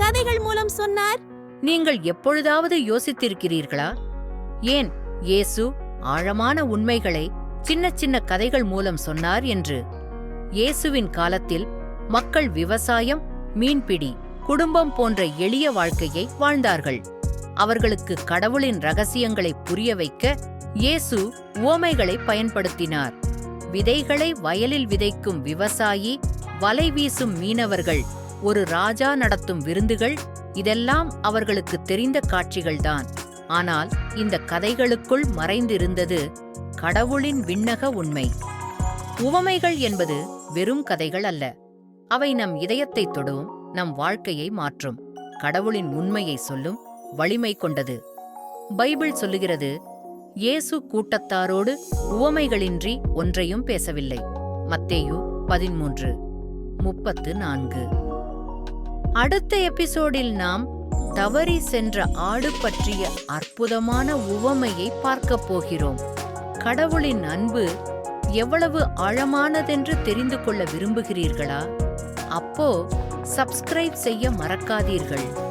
கதைகள் மூலம் சொன்னார். நீங்கள் எப்பொழுதாவது யோசித்திருக்கிறீர்களா? ஏன் இயேசு ஆழமான உண்மைகளை சின்ன சின்ன கதைகள் மூலம் சொன்னார் என்று? இயேசுவின் காலத்தில் மக்கள் விவசாயம் மீன்பிடி குடும்பம் போன்ற எளிய வாழ்க்கையை வாழ்ந்தார்கள். அவர்களுக்கு கடவுளின் ரகசியங்களை புரிய வைக்க இயேசு ஓமைகளை பயன்படுத்தினார். விதைகளை வயலில் விதைக்கும் விவசாயி வலை வீசும் மீனவர்கள் ஒரு ராஜா நடத்தும் விருந்துகள் இதெல்லாம் அவர்களுக்கு தெரிந்த காட்சிகள்தான். ஆனால் இந்த கதைகளுக்குள் மறைந்திருந்தது கடவுளின் விண்ணக உண்மை. உவமைகள் என்பது வெறும் கதைகள் அல்ல. அவை நம் இதயத்தை தொடும் நம் வாழ்க்கையை மாற்றும். கடவுளின் உண்மையை சொல்லும் வலிமை கொண்டது. பைபிள் சொல்லுகிறது இயேசு கூட்டத்தாரோடு உவமைகளின்றி ஒன்றையும் பேசவில்லை. மத்தேயு பதிமூன்று முப்பத்து நான்கு. அடுத்த எபிசோடில் நாம் தவறி சென்ற ஆடு பற்றிய அற்புதமான உவமையை பார்க்கப் போகிறோம். கடவுளின் அன்பு எவ்வளவு ஆழமானதென்று தெரிந்து கொள்ள விரும்புகிறீர்களா? அப்போ சப்ஸ்கிரைப் செய்ய மறக்காதீர்கள்.